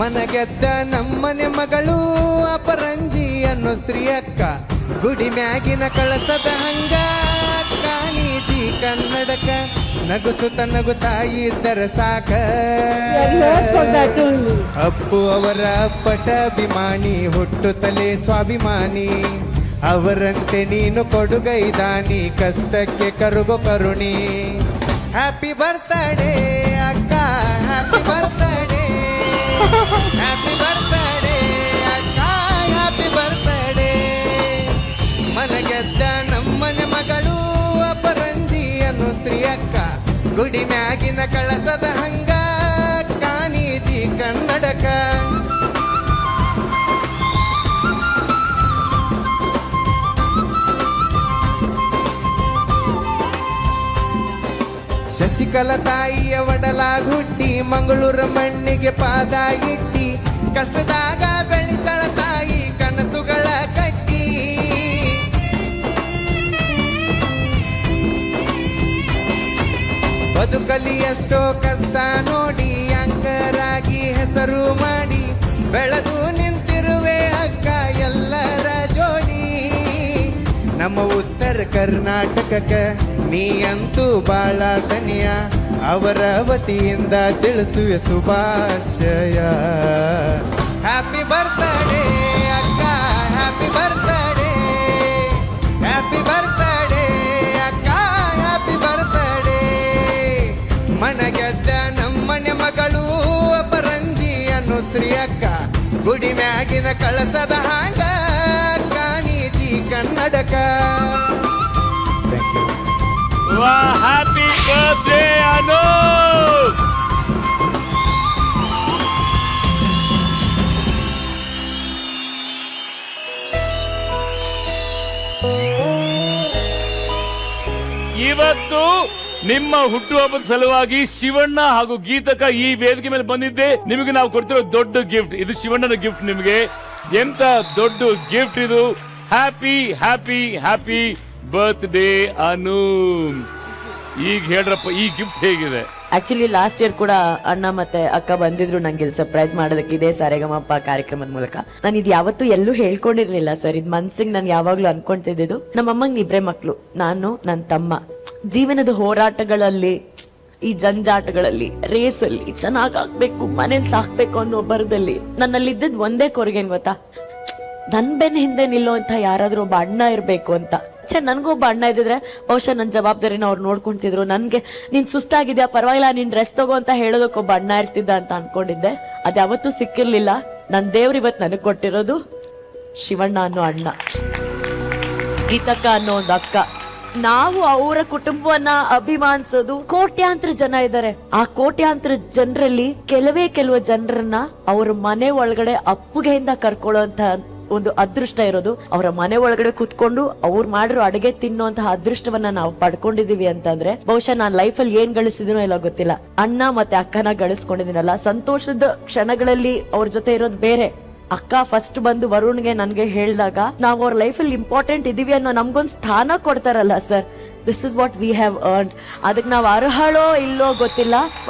ಮನಗೆದ್ದ ನಮ್ಮನೆ ಮಗಳು ಅಪರಂಜಿ ಅನ್ನೋ ಶ್ರೀ ಅಕ್ಕ ಗುಡಿ ಮ್ಯಾಗಿನ ಕಳಸದ ಹಂಗ ಕಾನೀಜಿ ಕನ್ನಡಕ ನಗುಸುತ ನಗು ತಾಯಿ ಇದ್ದರ ಸಾಕ. ಅಪ್ಪು ಅವರ ಪಟಾಭಿಮಾನಿ ಹುಟ್ಟುತ್ತಲೇ ಸ್ವಾಭಿಮಾನಿ. ಅವರಂತೆ ನೀನು ಕೊಡುಗೈದಾನಿ ಕಷ್ಟಕ್ಕೆ ಕರುಗು ಕರುಣಿ. ಹ್ಯಾಪಿ ಬರ್ತಡೇ ಗುಡಿ ಮ್ಯಾಗಿನ ಕಳಸದ ಹಂಗ ಕಾನೀಜಿ ಕನ್ನಡಕ. ಶಶಿಕಲ ತಾಯಿಯ ಒಡಲಾಗುಟ್ಟಿ, ಮಂಗಳೂರು ಮಣ್ಣಿಗೆ ಪಾದ ಇಟ್ಟಿ ಕಷ್ಟದಾಗ ಬೆಳೆಸಳ ಬದುಕಲಿ ಎಷ್ಟೋ ಕಷ್ಟ ನೋಡಿ, ಅಂಕರಾಗಿ ಹೆಸರು ಮಾಡಿ, ಬೆಳೆದು ನಿಂತಿರುವೆ ಅಕ್ಕ ಎಲ್ಲರ ಜೋಡಿ. ನಮ್ಮ ಉತ್ತರ ಕರ್ನಾಟಕಕ್ಕೆ ನೀ ಅಂತೂ ಬಾಳ ಸನಿಯ, ಅವರ ವತಿಯಿಂದ ತಿಳಿಸುವೆ ಶುಭಾಶಯ. ಗುಡಿ ಮ್ಯಾಗಿನ ಕಳಸದ ಹಾಂಗ ಕಾನೀಜಿ ಕನ್ನಡಕ. ಹ್ಯಾಪಿ ಬರ್ತ್ಡೇ ಅನು ಇವತ್ತು ನಿಮ್ಮ ಹುಟ್ಟುಹಬ್ಬದ ಸಲುವಾಗಿ ಶಿವಣ್ಣ ಹಾಗೂ ಗೀತಕ ಈ ವೇದಿಕೆ ಮೇಲೆ ಬಂದಿದ್ದೆ. ನಿಮಗೆ ನಾವು ಕೊಡ್ತಿರೋ ದೊಡ್ಡ ಗಿಫ್ಟ್ ಇದು ಶಿವಣ್ಣನ ಗಿಫ್ಟ್ ನಿಮಗೆ. ಎಂತ ದೊಡ್ಡ ಗಿಫ್ಟ್ ಇದು? Happy happy happy birthday Anu. ಈಗ ಹೇಳ್ರಪ್ಪ, ಈ ಗಿಫ್ಟ್ ಹೇಗಿದೆ? ಆಕ್ಚುಲಿ ಲಾಸ್ಟ್ ಇಯರ್ ಕೂಡ ಅಣ್ಣ ಮತ್ತೆ ಅಕ್ಕ ಬಂದಿದ್ರು ನಂಗೆ ಸರ್ಪ್ರೈಸ್ ಮಾಡೋದಕ್ಕೆ. ಇದೇ ಸಾರೆಗಮಪ್ಪ ಕಾರ್ಯಕ್ರಮದ ಮೂಲಕ. ನಾನು ಇದು ಯಾವತ್ತೂ ಎಲ್ಲೂ ಹೇಳ್ಕೊಂಡಿರ್ಲಿಲ್ಲ ಸರ್. ಇದು ಮನ್ಸಿಗೆ ನಾನು ಯಾವಾಗ್ಲೂ ಅನ್ಕೊಂತಿದ್ದು ನಮ್ಮ ಅಮ್ಮಂಗೆ ಇಬ್ರೇ ಮಕ್ಕಳು ನಾನು ನನ್ನ ತಮ್ಮ. ಜೀವನದ ಹೋರಾಟಗಳಲ್ಲಿ, ಈ ಜಂಜಾಟಗಳಲ್ಲಿ ರೇಸಲ್ಲಿ ಚೆನ್ನಾಗ್ ಆಗ್ಬೇಕು ಮನೇಲಿ ಸಾಕ್ಬೇಕು ಅನ್ನೋ ಬರದಲ್ಲಿ ನನ್ನಲ್ಲಿ ಇದ್ದದ್ ಒಂದೇ ಕೊರಗೇನ್ ಗೊತ್ತಾ? ನನ್ ಬೆನ್ ಹಿಂದೆ ನಿಲ್ಲುವಂತ ಯಾರಾದ್ರೂ ಒಬ್ಬ ಅಣ್ಣ ಇರ್ಬೇಕು ಅಂತ. ಛೆ, ನನ್ಗೊಬ್ಬ ಅಣ್ಣ ಇದ್ದಿದ್ರೆ ಬಹುಶಃ ನನ್ನ ಜವಾಬ್ದಾರಿನ ಅವ್ರು ನೋಡ್ಕೊಂತಿದ್ರು. ನನ್ಗೆ, ನೀನ್ ಸುಸ್ತಾಗಿದ್ಯಾ, ಪರವಾಗಿಲ್ಲ, ನಿನ್ ಡ್ರೆಸ್ ತಗೋ ಅಂತ ಹೇಳೋದಕ್ಕೆ ಒಬ್ಬ ಅಣ್ಣ ಇರ್ತಿದ್ದ ಅಂತ ಅನ್ಕೊಂಡಿದ್ದೆ. ಅದ್ಯಾವತ್ತೂ ಸಿಕ್ಕಿರ್ಲಿಲ್ಲ. ನನ್ ದೇವ್ರ ಇವತ್ ನನಗ್ ಕೊಟ್ಟಿರೋದು ಶಿವಣ್ಣ ಅನ್ನೋ ಅಣ್ಣ. ಗೀತಕ್ಕ ಅನ್ನೋ ಒಂದು ಅಕ್ಕ. ನಾವು ಅವರ ಕುಟುಂಬವನ್ನ ಅಭಿಮಾನಿಸೋದು ಕೋಟ್ಯಾಂತರ ಜನ ಇದ್ದಾರೆ. ಆ ಕೋಟ್ಯಾಂತರ ಜನರಲ್ಲಿ ಕೆಲವೇ ಕೆಲವು ಜನರನ್ನ ಅವರ ಮನೆ ಒಳಗಡೆ ಅಪ್ಪುಗೆಯಿಂದ ಕರ್ಕೊಳ್ಳುವಂತ ಒಂದು ಅದೃಷ್ಟ ಇರೋದು. ಅವರ ಮನೆ ಒಳಗಡೆ ಕುತ್ಕೊಂಡು ಅವ್ರು ಮಾಡಿರೋ ಅಡುಗೆ ತಿನ್ನುವಂತಹ ಅದೃಷ್ಟವನ್ನ ನಾವು ಪಡ್ಕೊಂಡಿದೀವಿ ಅಂತಂದ್ರೆ, ಬಹುಶಃ ನಾನ್ ಅಲ್ಲಿ ಏನ್ ಗಳಿಸಿದ್ರು ಇಲ್ಲ ಗೊತ್ತಿಲ್ಲ. ಅಣ್ಣ ಮತ್ತೆ ಅಕ್ಕನ ಗಳಿಸ್ಕೊಂಡಿದ್ದೀನಲ್ಲ, ಸಂತೋಷದ ಕ್ಷಣಗಳಲ್ಲಿ ಅವ್ರ ಜೊತೆ ಇರೋದು ಬೇರೆ. ಅಕ್ಕ ಫಸ್ಟ್ ಬಂದು ವರುಣ್ಗೆ ನನಗೆ ಹೇಳಿದಾಗ, ನಾವು ಅವ್ರ ಲೈಫಲ್ಲಿ ಇಂಪಾರ್ಟೆಂಟ್ ಇದೀವಿ ಅನ್ನೋ ನಮ್ಗೊಂದು ಸ್ಥಾನ ಕೊಡ್ತಾರಲ್ಲ sir this is what we have earn ಅದಕ್ಕೆ ನಾವು ಅರ್ಹಳೋ ಇಲ್ಲೋ ಗೊತ್ತಿಲ್ಲ.